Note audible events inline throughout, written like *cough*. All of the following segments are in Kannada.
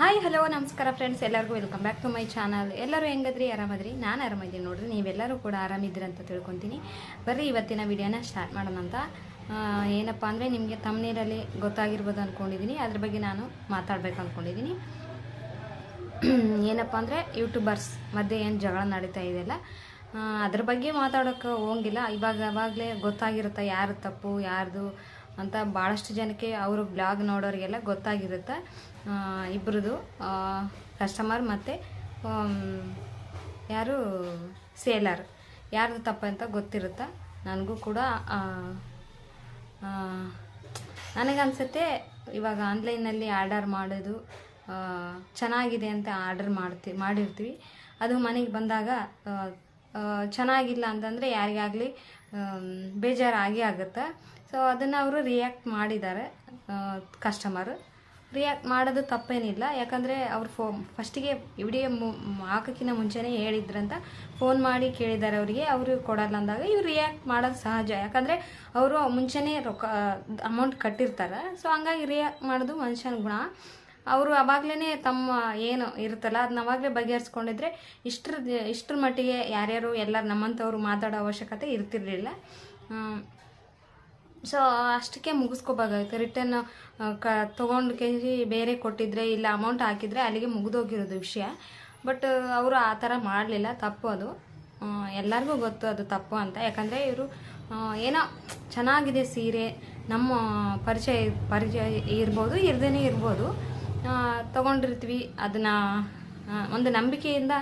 ಹಾಯ್ ಹಲೋ ನಮಸ್ಕಾರ ಫ್ರೆಂಡ್ಸ್ ಎಲ್ಲರಿಗೂ welcome back to my channel ಎಲ್ಲರೂ ಹೆಂಗದ್ರಿ? ಆರಾಮದ್ರಿ? ನಾನು ಆರಾಮಿದ್ದೀನಿ ನೋಡ್ರಿ, ನೀವೆಲ್ಲರೂ ಕೂಡ ಆರಾಮಿದ್ದೀರಿ ಅಂತ ತಿಳ್ಕೊತೀನಿ. ಬರ್ರಿ, ಇವತ್ತಿನ ವಿಡಿಯೋನ ಸ್ಟಾರ್ಟ್ ಮಾಡೋಣ ಅಂತ. ಏನಪ್ಪ ಅಂದರೆ ನಿಮಗೆ ತಮ್ಮನೇರಲ್ಲಿ ಗೊತ್ತಾಗಿರ್ಬೋದು ಅಂದ್ಕೊಂಡಿದ್ದೀನಿ ಅದ್ರ ಬಗ್ಗೆ ನಾನು ಮಾತಾಡಬೇಕು ಅಂದ್ಕೊಂಡಿದ್ದೀನಿ ಏನಪ್ಪ ಅಂದರೆ ಯೂಟ್ಯೂಬರ್ಸ್ ಮಧ್ಯೆ ಏನು ಜಗಳ ನಡೀತಾ ಇದೆಯಲ್ಲ ಅದ್ರ ಬಗ್ಗೆ ಮಾತಾಡೋಕೆ ಹೋಗಿಲ್ಲ. ಇವಾಗ ಅವಾಗಲೇ ಗೊತ್ತಾಗಿರುತ್ತೆ ಯಾರು ತಪ್ಪು, ಯಾರ್ದು ಅಂತ ಭಾಳಷ್ಟು ಜನಕ್ಕೆ ಅವರು ಬ್ಲಾಗ್ ನೋಡೋರಿಗೆಲ್ಲ ಗೊತ್ತಾಗಿರುತ್ತೆ. ಇಬ್ಬರದು ಕಸ್ಟಮರ್ ಮತ್ತು ಯಾರು ಸೇಲರ್ ಯಾರ್ದು ತಪ್ಪ ಅಂತ ಗೊತ್ತಿರುತ್ತೆ? ನನಗೂ ಕೂಡ ನನಗನ್ಸುತ್ತೆ ಇವಾಗ ಆನ್ಲೈನಲ್ಲಿ ಆರ್ಡರ್ ಮಾಡೋದು ಚೆನ್ನಾಗಿದೆ ಅಂತ ಆರ್ಡರ್ ಮಾಡ್ತಿ, ಮಾಡಿರ್ತೀವಿ. ಅದು ಮನೆಗೆ ಬಂದಾಗ ಚೆನ್ನಾಗಿಲ್ಲ ಅಂತಂದರೆ ಯಾರಿಗಾಗಲಿ ಬೇಜಾರಾಗಿ ಆಗೇ ಆಗುತ್ತೆ? ಸೊ ಅದನ್ನು ಅವರು ರಿಯಾಕ್ಟ್ ಮಾಡಿದ್ದಾರೆ ಕಸ್ಟಮರು ರಿಯಾಕ್ಟ್ ಮಾಡೋದು ತಪ್ಪೇನಿಲ್ಲ. ಯಾಕಂದರೆ ಅವ್ರು ಫೋ ಫಸ್ಟಿಗೆ ವಿಡಿಯೋ ಮು, ಹಾಕೋಕ್ಕಿಂತ ಮುಂಚೆನೇ ಹೇಳಿದ್ರಂತ ಫೋನ್ ಮಾಡಿ ಕೇಳಿದ್ದಾರೆ ಅವರಿಗೆ. ಅವರು ಕೊಡಲ್ಲ ಅಂದಾಗ ಇವ್ರು ರಿಯಾಕ್ಟ್ ಮಾಡೋದು ಸಹಜ. ಯಾಕಂದರೆ ಅವರು ಮುಂಚೆನೇ ರೊಕ್ಕ ಅಮೌಂಟ್ ಕಟ್ಟಿರ್ತಾರೆ. ಸೊ ಹಂಗಾಗಿ ರಿಯಾಕ್ಟ್ ಮಾಡೋದು ಮನುಷ್ಯನ ಗುಣ. ಅವರು ಅವಾಗಲೇ ತಮ್ಮ ಏನು ಇರುತ್ತಲ್ಲ ಅದನ್ನ ಅವಾಗಲೇ ಬಗೆಹರಿಸ್ಕೊಂಡಿದ್ರೆ ಇಷ್ಟ್ರ, ಇಷ್ಟರ ಮಟ್ಟಿಗೆ ಯಾರ್ಯಾರು ಎಲ್ಲರೂ ನಮ್ಮಂಥವ್ರು ಮಾತಾಡೋ ಅವಶ್ಯಕತೆ ಇರ್ತಿರ್ಲಿಲ್ಲ. ಸೊ ಅಷ್ಟಕ್ಕೆ ಮುಗಿಸ್ಕೋಬೇಕಾಗುತ್ತೆ ರಿಟರ್ನ್ ಕ, ತೊಗೊಂಡು ಕೆ ಬೇರೆ ಕೊಟ್ಟಿದ್ರೆ ಇಲ್ಲ ಅಮೌಂಟ್ ಹಾಕಿದರೆ ಅಲ್ಲಿಗೆ ಮುಗಿದೋಗಿರೋದು ವಿಷಯ. ಬಟ್ ಅವರು ಆ ಥರ ಮಾಡಲಿಲ್ಲ. ತಪ್ಪು ಅದು. ಎಲ್ಲರಿಗೂ ಗೊತ್ತು ಅದು ತಪ್ಪು ಅಂತ. ಯಾಕಂದರೆ ಇವರು ಏನೋ ಚೆನ್ನಾಗಿದೆ ಸೀರೆ. ನಮ್ಮ ಪರಿಚಯ ಪರಿಚಯ ಇರ್ಬೋದು ಇರ್ದೇ ಇರ್ಬೋದು. ತೊಗೊಂಡಿರ್ತೀವಿ. ಅದನ್ನು ಒಂದು ನಂಬಿಕೆಯಿಂದ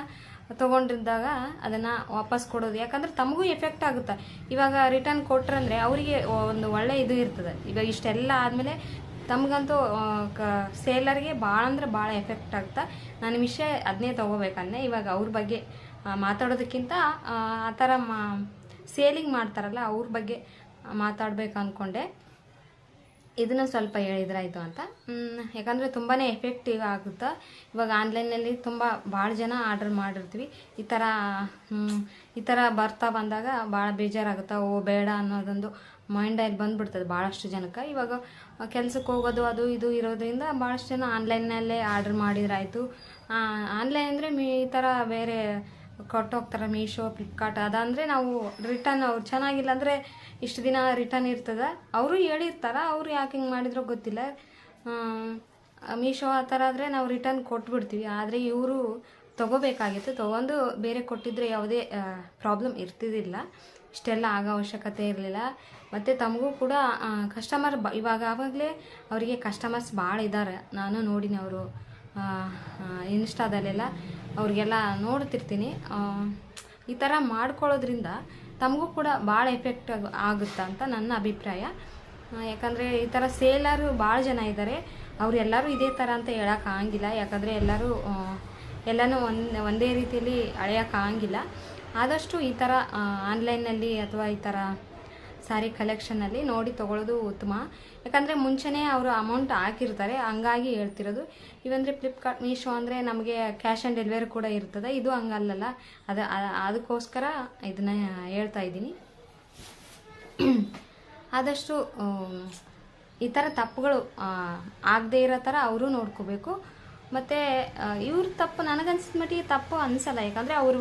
ತೊಗೊಂಡಿದ್ದಾಗ ಅದನ್ನು ವಾಪಸ್ ಕೊಡೋದು. ಯಾಕಂದ್ರೆ ತಮಗೂ ಎಫೆಕ್ಟ್ ಆಗುತ್ತೆ. ಇವಾಗ ರಿಟರ್ನ್ ಕೊಟ್ರಂದ್ರೆ ಅವರಿಗೆ ಒಂದು ಒಳ್ಳೆ ಇದು ಇರ್ತದೆ. ಇವಾಗ ಇಷ್ಟೆಲ್ಲ ಆದಮೇಲೆ ತಮಗಂತೂ ಕ, ಸೇಲರ್ಗೆ ಭಾಳ ಅಂದ್ರೆ ಭಾಳ ಎಫೆಕ್ಟ್ ಆಗುತ್ತೆ. ನಾನು ವಿಷಯ ಅದನ್ನೇ ತೊಗೋಬೇಕಂದ್ರೆ ಇವಾಗ ಅವ್ರ ಬಗ್ಗೆ ಮಾತಾಡೋದಕ್ಕಿಂತ, ಆ ಥರ ಮಾ, ಸೇಲಿಂಗ್ ಮಾಡ್ತಾರಲ್ಲ ಅವ್ರ ಬಗ್ಗೆ ಮಾತಾಡ್ಬೇಕು ಅಂದ್ಕೊಂಡೆ ಇದನ್ನು ಸ್ವಲ್ಪ ಹೇಳಿದ್ರಾಯ್ತು ಅಂತ. ಯಾಕಂದರೆ ತುಂಬಾ ಎಫೆಕ್ಟಿವ್ ಆಗುತ್ತೆ. ಇವಾಗ ಆನ್ಲೈನಲ್ಲಿ ತುಂಬ ಭಾಳ ಜನ ಆರ್ಡರ್ ಮಾಡಿರ್ತೀವಿ. ಈ ಥರ ಈ ಥರ ಬರ್ತಾ ಬಂದಾಗ ಭಾಳ ಬೇಜಾರಾಗುತ್ತೆ. ಓ, ಬೇಡ ಅನ್ನೋದೊಂದು ಮೈಂಡಲ್ಲಿ ಬಂದುಬಿಡ್ತದೆ ಭಾಳಷ್ಟು ಜನಕ್ಕೆ. ಇವಾಗ ಕೆಲಸಕ್ಕೆ ಹೋಗೋದು, ಅದು, ಇದು ಇರೋದ್ರಿಂದ ಭಾಳಷ್ಟು ಜನ ಆನ್ಲೈನಲ್ಲೇ ಆರ್ಡರ್ ಮಾಡಿದ್ರಾಯಿತು. ಆನ್ಲೈನ್ ಅಂದರೆ ಈ ಥರ ಬೇರೆ ಕೊಟ್ಟೋಗ್ತಾರೆ ಮೀಶೋ ಫ್ಲಿಪ್ಕಾರ್ಟ್ ಅದಂದರೆ ನಾವು ರಿಟರ್ನ್ ಅವ್ರು ಚೆನ್ನಾಗಿಲ್ಲ ಅಂದರೆ ಇಷ್ಟು ದಿನ ರಿಟರ್ನ್ ಇರ್ತದೆ. ಅವರು ಹೇಳಿರ್ತಾರೆ, ಅವರು ಯಾಕೆ ಹಿಂಗೆ ಮಾಡಿದ್ರೋ ಗೊತ್ತಿಲ್ಲ. ಮೀಶೋ ಆ ಥರ ಆದರೆ ನಾವು ರಿಟರ್ನ್ ಕೊಟ್ಬಿಡ್ತೀವಿ. ಆದರೆ ಇವರು ತೊಗೋಬೇಕಾಗಿತ್ತು. ತೊಗೊಂಡು ಬೇರೆ ಕೊಟ್ಟಿದ್ರೆ ಯಾವುದೇ ಪ್ರಾಬ್ಲಮ್ ಇರ್ತಿದ್ದಿಲ್ಲ ಇಷ್ಟೆಲ್ಲ ಆಗೋ ಅವಶ್ಯಕತೆ ಇರಲಿಲ್ಲ. ಮತ್ತು ತಮಗೂ ಕೂಡ ಕಸ್ಟಮರ್ ಬ, ಇವಾಗ ಆವಾಗಲೇ ಅವರಿಗೆ ಕಸ್ಟಮರ್ಸ್ ಭಾಳ ಇದ್ದಾರೆ ನಾನು ನೋಡಿನಿ ಅವರು ಇನ್ಸ್ಟಾದಲ್ಲೆಲ್ಲ ಅವ್ರಿಗೆಲ್ಲ ನೋಡ್ತಿರ್ತೀನಿ. ಈ ಥರ ಮಾಡ್ಕೊಳ್ಳೋದ್ರಿಂದ ತಮಗೂ ಕೂಡ ಭಾಳ ಎಫೆಕ್ಟ್ ಆಗುತ್ತೆ ಅಂತ ನನ್ನ ಅಭಿಪ್ರಾಯ. ಯಾಕಂದರೆ ಈ ಥರ ಸೇಲರು ಭಾಳ ಜನ ಇದ್ದಾರೆ ಅವರೆಲ್ಲರೂ ಇದೇ ಥರ ಅಂತ ಹೇಳೋಕ್ಕಾಗಿಲ್ಲ ಯಾಕಂದರೆ ಎಲ್ಲರೂ ಎಲ್ಲನೂ ಒಂದು, ಒಂದೇ ರೀತಿಯಲ್ಲಿ ಅಳೆಯೋಕ್ಕಾಗಿಲ್ಲ ಆದಷ್ಟು ಈ ಥರ ಆನ್ಲೈನಲ್ಲಿ ಅಥವಾ ಈ ಥರ ಸ್ಯಾರಿ ಕಲೆಕ್ಷನಲ್ಲಿ ನೋಡಿ ತೊಗೊಳ್ಳೋದು ಉತ್ತಮ. ಯಾಕಂದರೆ ಮುಂಚೆನೇ ಅವರು ಅಮೌಂಟ್ ಹಾಕಿರ್ತಾರೆ, ಹಂಗಾಗಿ ಹೇಳ್ತಿರೋದು. ಇವಂದರೆ ಫ್ಲಿಪ್ಕಾರ್ಟ್ ಮೀಶೋ ಅಂದರೆ ನಮಗೆ ಕ್ಯಾಶ್ ಆ್ಯಂಡ್ ಡೆಲಿವರಿ ಕೂಡ ಇರ್ತದೆ. ಇದು ಹಂಗಲ್ಲಲ್ಲ. ಅದು ಅದಕ್ಕೋಸ್ಕರ ಇದನ್ನ ಹೇಳ್ತಾ ಇದ್ದೀನಿ. *clears throat* ಆದಷ್ಟು ಈ ಥರ ತಪ್ಪುಗಳು ಆಗದೇ ಇರೋ ಥರ ಅವರು ನೋಡ್ಕೋಬೇಕು. ಮತ್ತು ಇವ್ರ ತಪ್ಪು, ನನಗನ್ಸಿದ ಮಟ್ಟಿಗೆ ತಪ್ಪು ಅನಿಸಲ್ಲ. ಯಾಕಂದರೆ ಅವರು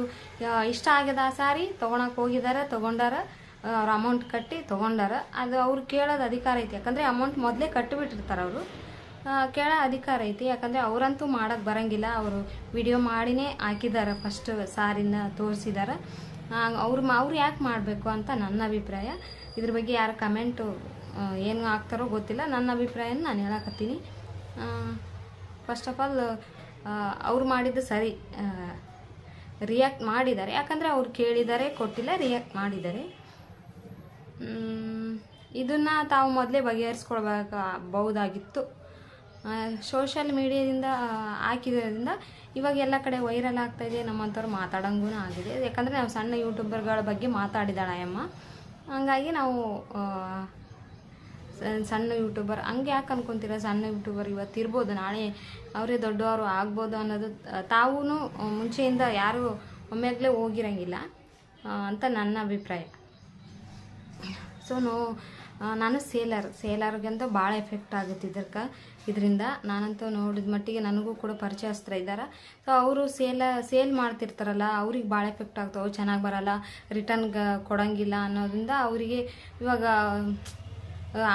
ಇಷ್ಟ ಆಗ್ಯದ ಸಾರಿ ತೊಗೊಳಕ್ಕೆ ಹೋಗಿದ್ದಾರೆ ತೊಗೊಂಡಾರ. ಅವ್ರ ಅಮೌಂಟ್ ಕಟ್ಟಿ ತೊಗೊಂಡಾರ. ಅದು ಅವ್ರು ಕೇಳೋದು ಅಧಿಕಾರ ಐತಿ. ಯಾಕಂದರೆ ಅಮೌಂಟ್ ಮೊದಲೇ ಕಟ್ಟಿಬಿಟ್ಟಿರ್ತಾರೆ ಅವರು. ಕೇಳೋ ಅಧಿಕಾರ ಐತಿ. ಯಾಕಂದರೆ ಅವರಂತೂ ಮಾಡೋಕ್ಕೆ ಬರಂಗಿಲ್ಲ. ಅವರು ವಿಡಿಯೋ ಮಾಡಿನೇ ಹಾಕಿದ್ದಾರೆ ಫಸ್ಟ್ ಸಾರಿನ ತೋರಿಸಿದ್ದಾರೆ ಅವ್ರು ಅವ್ರು ಯಾಕೆ ಮಾಡಬೇಕು ಅಂತ ನನ್ನ ಅಭಿಪ್ರಾಯ. ಇದ್ರ ಬಗ್ಗೆ ಯಾರು ಕಮೆಂಟು ಏನು ಹಾಕ್ತಾರೋ ಗೊತ್ತಿಲ್ಲ. ನನ್ನ ಅಭಿಪ್ರಾಯನ ನಾನು ಹೇಳಕತ್ತೀನಿ. ಫಸ್ಟ್ ಆಫ್ ಆಲ್ ಅವ್ರು ಮಾಡಿದ್ದು ಸರಿ. ರಿಯಾಕ್ಟ್ ಮಾಡಿದ್ದಾರೆ. ಯಾಕಂದರೆ ಅವ್ರು ಕೇಳಿದ್ದಾರೆ ಕೊಟ್ಟಿಲ್ಲ ರಿಯಾಕ್ಟ್ ಮಾಡಿದ್ದಾರೆ. ಇದನ್ನ ತಾವು ಮೊದಲೇ ಬಗೆಹರಿಸ್ಕೊಳ್ಬೇಕಬಹುದಾಗಿತ್ತು. ಸೋಷಿಯಲ್ ಮೀಡಿಯಾದಿಂದ ಹಾಕಿದ್ರಿಂದ ಇವಾಗ ಎಲ್ಲ ಕಡೆ ವೈರಲ್ ಆಗ್ತಾ ಇದೆ, ನಮ್ಮಂಥವ್ರು ಮಾತಾಡಂಗೂ ಆಗಿದೆ. ಯಾಕಂದರೆ ನಾವು ಸಣ್ಣ ಯೂಟ್ಯೂಬರ್ಗಳ ಬಗ್ಗೆ ಮಾತಾಡಿದಾಳೆ ಅಮ್ಮ ಹಂಗಾಗಿ ನಾವು ಸಣ್ಣ ಯೂಟ್ಯೂಬರ್ ಹಂಗೆ ಯಾಕೆ ಅನ್ಕೊಂತೀರ ಸಣ್ಣ ಯೂಟ್ಯೂಬರ್ ಇವತ್ತು ಇರ್ಬೋದು, ನಾಳೆ ಅವರೇ ದೊಡ್ಡವರು ಆಗ್ಬೋದು ಅನ್ನೋದು ತಾವೂ ಮುಂಚೆಯಿಂದ ಯಾರೂ ಒಮ್ಮೆಗಲೇ ಹೋಗಿರಂಗಿಲ್ಲ ಅಂತ ನನ್ನ ಅಭಿಪ್ರಾಯ. ಸೊ ನೋ ನಾನು ಸೇಲರ್ ಸೇಲರ್ಗಂತೂ ಭಾಳ ಎಫೆಕ್ಟ್ ಆಗುತ್ತೆ ಇದಕ್ಕೆ ಇದರಿಂದ ನಾನಂತೂ ನೋಡಿದ ಮಟ್ಟಿಗೆ ನನಗೂ ಕೂಡ ಪರಿಚಯಸ್ತ್ರ ಇದ್ದಾರೆ. ಸೊ ಅವರು ಸೇಲ ಸೇಲ್ ಮಾಡ್ತಿರ್ತಾರಲ್ಲ, ಅವ್ರಿಗೆ ಭಾಳ ಎಫೆಕ್ಟ್ ಆಗ್ತಾವೆ ಚೆನ್ನಾಗಿ ಬರಲ್ಲ ರಿಟರ್ನ್ ಕೊಡೋಂಗಿಲ್ಲ ಅನ್ನೋದ್ರಿಂದ ಅವರಿಗೆ ಇವಾಗ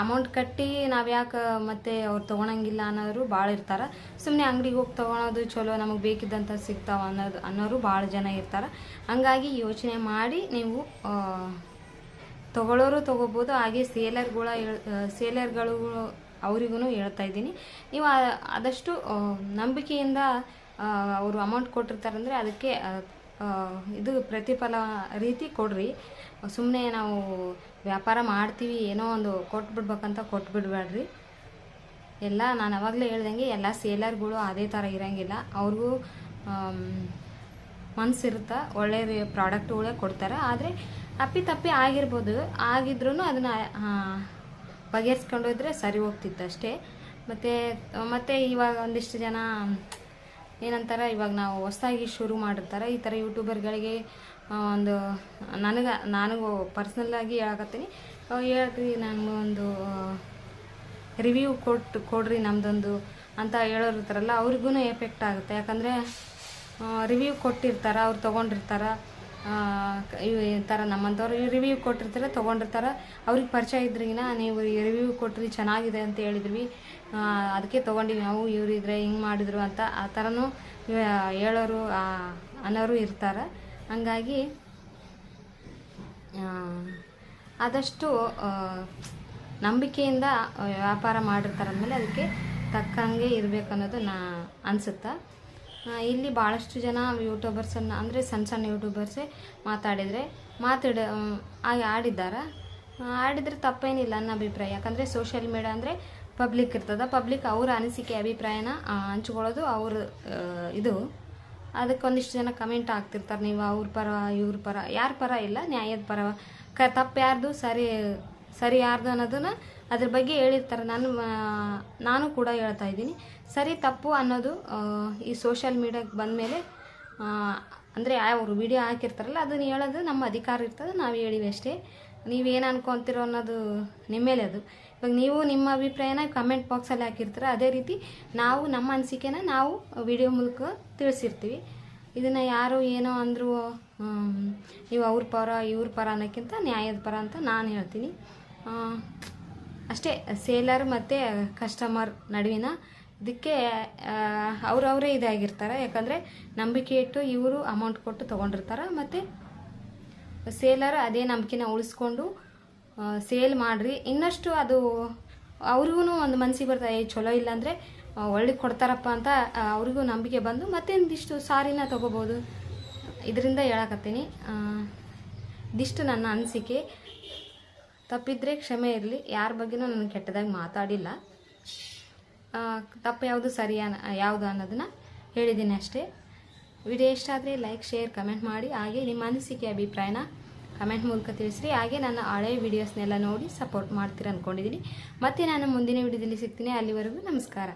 ಅಮೌಂಟ್ ಕಟ್ಟಿ ನಾವು ಯಾಕೆ ಮತ್ತೆ ಅವ್ರು ತೊಗೊಳಂಗಿಲ್ಲ ಅನ್ನೋರು ಭಾಳ ಇರ್ತಾರೆ. ಸುಮ್ಮನೆ ಅಂಗಡಿಗೆ ಹೋಗಿ ತೊಗೊಳೋದು ಚಲೋ, ನಮಗೆ ಬೇಕಿದ್ದಂಥ ಸಿಗ್ತಾವೆ ಅನ್ನೋದು, ಅನ್ನೋರು ಭಾಳ ಜನ ಇರ್ತಾರೆ. ಹಂಗಾಗಿ ಯೋಚನೆ ಮಾಡಿ ನೀವು ತಗೊಳ್ಳೋರು ತೊಗೋಬೋದು, ಹಾಗೆ ಸೇಲರ್ಗಳ ಸೇಲರ್ಗಳು ಅವರಿಗೂ ಹೇಳ್ತಾ ಇದ್ದೀನಿ. ನೀವು ಆದಷ್ಟು ನಂಬಿಕೆಯಿಂದ ಅವರು ಅಮೌಂಟ್ ಕೊಟ್ಟಿರ್ತಾರಂದರೆ ಅದಕ್ಕೆ ಇದು ಪ್ರತಿಫಲ ರೀತಿ ಕೊಡ್ರಿ. ಸುಮ್ಮನೆ ನಾವು ವ್ಯಾಪಾರ ಮಾಡ್ತೀವಿ, ಏನೋ ಒಂದು ಕೊಟ್ಬಿಡ್ಬೇಕಂತ ಕೊಟ್ಬಿಡ್ಬೇಡ್ರಿ. ಎಲ್ಲ, ನಾನು ಅವಾಗಲೇ ಹೇಳ್ದಂಗೆ ಎಲ್ಲ ಸೇಲರ್ಗಳು ಅದೇ ಥರ ಇರೋಂಗಿಲ್ಲ. ಅವ್ರಿಗೂ ಮನಸ್ಸಿರುತ್ತೆ ಒಳ್ಳೆ ಪ್ರಾಡಕ್ಟ್ಗಳೇ ಕೊಡ್ತಾರೆ. ಆದರೆ ಅಪ್ಪಿ ತಪ್ಪಿ ಆಗಿರ್ಬೋದು ಆಗಿದ್ರೂ ಅದನ್ನು ಬಗೆಹರಿಸ್ಕೊಂಡೋದ್ರೆ ಸರಿ ಹೋಗ್ತಿತ್ತು ಅಷ್ಟೇ. ಮತ್ತು ಮತ್ತು ಇವಾಗ ಒಂದಿಷ್ಟು ಜನ, ಏನಂತಾರೆ, ಇವಾಗ ನಾವು ಹೊಸದಾಗಿ ಶುರು ಮಾಡಿರ್ತಾರೆ. ಈ ಥರ ಯೂಟ್ಯೂಬರ್ಗಳಿಗೆ ಒಂದು, ನನಗೆ, ನನಗೂ ಪರ್ಸ್ನಲ್ಲಾಗಿ ಹೇಳಕತ್ತೀನಿ. ಹೇಳ್ರಿ ನಾನು ಒಂದು ರಿವ್ಯೂ ಕೊಟ್ಟು ಕೊಡ್ರಿ ನಮ್ಮದೊಂದು ಅಂತ ಹೇಳೋರು ಇರ್ತಾರಲ್ಲ ಅವ್ರಿಗೂ ಎಫೆಕ್ಟ್ ಆಗುತ್ತೆ. ಯಾಕಂದರೆ ರಿವ್ಯೂ ಕೊಟ್ಟಿರ್ತಾರೆ, ಅವ್ರು ತೊಗೊಂಡಿರ್ತಾರೆ. ಈ ಥರ ನಮ್ಮಂಥವ್ರು ರಿವ್ಯೂ ಕೊಟ್ಟಿರ್ತಾರೆ, ತೊಗೊಂಡಿರ್ತಾರೆ. ಅವ್ರಿಗೆ ಪರಿಚಯ ಇದ್ರಿಗಿನ ನೀವು ರಿವ್ಯೂ ಕೊಟ್ರಿ, ಚೆನ್ನಾಗಿದೆ ಅಂತ ಹೇಳಿದ್ವಿ ಅದಕ್ಕೆ ತೊಗೊಂಡಿವಿ. ನಾವು ಇವ್ರು ಇದ್ರೆ ಹಿಂಗೆ ಮಾಡಿದ್ರು ಅಂತ ಆ ಥರನೂ ಹೇಳೋರು ಅನ್ನೋರು ಇರ್ತಾರೆ. ಹಂಗಾಗಿ ಆದಷ್ಟು ನಂಬಿಕೆಯಿಂದ ವ್ಯಾಪಾರ ಮಾಡಿರ್ತಾರೆ ಅಂದಮೇಲೆ ಅದಕ್ಕೆ ತಕ್ಕಂಗೆ ಇರಬೇಕು ಅನ್ನೋದು ನಾ ಅನಿಸುತ್ತೆ? ಇಲ್ಲಿ ಭಾಳಷ್ಟು ಜನ ಯೂಟ್ಯೂಬರ್ಸನ್ನು ಅಂದರೆ ಸಣ್ಣ ಸಣ್ಣ ಯೂಟ್ಯೂಬರ್ಸೇ ಮಾತಾಡಿದರೆ, ಮಾತಾಡ ಆಡಿದ್ದಾರೆ. ಆಡಿದರೆ ತಪ್ಪೇನಿಲ್ಲ ನನ್ನ ಅಭಿಪ್ರಾಯ. ಯಾಕಂದರೆ ಸೋಷಿಯಲ್ ಮೀಡಿಯಾ ಅಂದರೆ ಪಬ್ಲಿಕ್ ಇರ್ತದೆ. ಪಬ್ಲಿಕ್ ಅವ್ರ ಅನಿಸಿಕೆ, ಅಭಿಪ್ರಾಯನ ಹಂಚ್ಕೊಳ್ಳೋದು ಅವ್ರ ಇದು. ಅದಕ್ಕೊಂದಿಷ್ಟು ಜನ ಕಮೆಂಟ್ ಆಗ್ತಿರ್ತಾರೆ ನೀವು ಅವ್ರ ಪರ, ಇವ್ರ ಪರ, ಯಾರ ಪರ ಇಲ್ಲ, ನ್ಯಾಯದ ಪರ. ಕ, ತಪ್ಪು ಯಾರ್ದು, ಸರಿ ಸರಿ ಯಾರ್ದು ಅನ್ನೋದನ್ನ ಅದ್ರ ಬಗ್ಗೆ ಹೇಳಿರ್ತಾರೆ. ನಾನು ನಾನು ಕೂಡ ಹೇಳ್ತಾ ಇದ್ದೀನಿ. ಸರಿ, ತಪ್ಪು ಅನ್ನೋದು ಈ ಸೋಷಿಯಲ್ ಬಂದ ಬಂದಮೇಲೆ ಅಂದರೆ ಅವರು ವಿಡಿಯೋ ಹಾಕಿರ್ತಾರಲ್ಲ, ಅದನ್ನು ಹೇಳೋದು ನಮ್ಮ ಅಧಿಕಾರ ಇರ್ತದೆ, ನಾವು ಹೇಳಿವಿ ಅಷ್ಟೇ. ನೀವೇನು ಅನ್ಕೊತಿರೋ ಅನ್ನೋದು ನಿಮ್ಮ ಮೇಲೆ ಅದು. ಇವಾಗ ನೀವು ನಿಮ್ಮ ಅಭಿಪ್ರಾಯನ ಕಮೆಂಟ್ ಬಾಕ್ಸಲ್ಲಿ ಹಾಕಿರ್ತೀರ, ಅದೇ ರೀತಿ ನಾವು ನಮ್ಮ ಅನಿಸಿಕೆನ ನಾವು ವಿಡಿಯೋ ಮೂಲಕ ತಿಳಿಸಿರ್ತೀವಿ. ಇದನ್ನು ಯಾರು ಏನೋ ಅಂದರೂ ನೀವು ಅವ್ರ ಪರ, ಇವ್ರ ಪರ ಅನ್ನೋಕ್ಕಿಂತ ನ್ಯಾಯದ ಪರ ಅಂತ ನಾನು ಹೇಳ್ತೀನಿ. ಅಷ್ಟೇ ಸೇಲರ್ ಮತ್ತು ಕಸ್ಟಮರ್ ನಡುವಿನ ಇದಕ್ಕೆ ಅವರವರೇ ಇದಾಗಿರ್ತಾರೆ ಯಾಕಂದರೆ ನಂಬಿಕೆ ಇಟ್ಟು ಇವರು ಅಮೌಂಟ್ ಕೊಟ್ಟು ತೊಗೊಂಡಿರ್ತಾರೆ. ಮತ್ತು ಸೇಲರ್ ಅದೇ ನಂಬಿಕೆನ ಉಳಿಸ್ಕೊಂಡು ಸೇಲ್ ಮಾಡಿರಿ. ಇನ್ನಷ್ಟು ಅದು ಅವ್ರಿಗೂ ಒಂದು ಮನಸ್ಸಿಗೆ ಏ, ಚಲೋ ಇಲ್ಲಾಂದರೆ ಒಳ್ಳೆ ಕೊಡ್ತಾರಪ್ಪ ಅಂತ ಅವ್ರಿಗೂ ನಂಬಿಕೆ ಬಂದು ಮತ್ತೆ ಒಂದಿಷ್ಟು ಸಾರಿನ ತೊಗೋಬೋದು. ಇದರಿಂದ ಹೇಳಕತ್ತೀನಿ. ಇದಿಷ್ಟು ನನ್ನ ಅನಿಸಿಕೆ. ತಪ್ಪಿದ್ರೆ ಕ್ಷಮೆ ಇರಲಿ. ಯಾರ ಬಗ್ಗೆನೂ ನಾನು ಕೆಟ್ಟದಾಗಿ ಮಾತಾಡಿಲ್ಲ. ತಪ್ಪು ಯಾವುದು ಸರಿ ಅನ್ನ ಯಾವುದು ಅನ್ನೋದನ್ನ ಹೇಳಿದ್ದೀನಿ ಅಷ್ಟೇ. ವಿಡಿಯೋ ಇಷ್ಟ ಆದರೆ ಲೈಕ್, ಶೇರ್, ಕಮೆಂಟ್ ಮಾಡಿ. ಹಾಗೆ ನಿಮ್ಮ ಅನಿಸಿಕೆ, ಅಭಿಪ್ರಾಯನ ಕಮೆಂಟ್ ಮೂಲಕ ತಿಳಿಸ್ರಿ. ಹಾಗೆ ನನ್ನ ಹಳೆಯ ವಿಡಿಯೋಸ್ನೆಲ್ಲ ನೋಡಿ ಸಪೋರ್ಟ್ ಮಾಡ್ತೀರ ಅಂದ್ಕೊಂಡಿದ್ದೀನಿ ಮತ್ತೆ ನಾನು ಮುಂದಿನ ವಿಡಿಯೋದಲ್ಲಿ ಸಿಗ್ತೀನಿ. ಅಲ್ಲಿವರೆಗೂ ನಮಸ್ಕಾರ.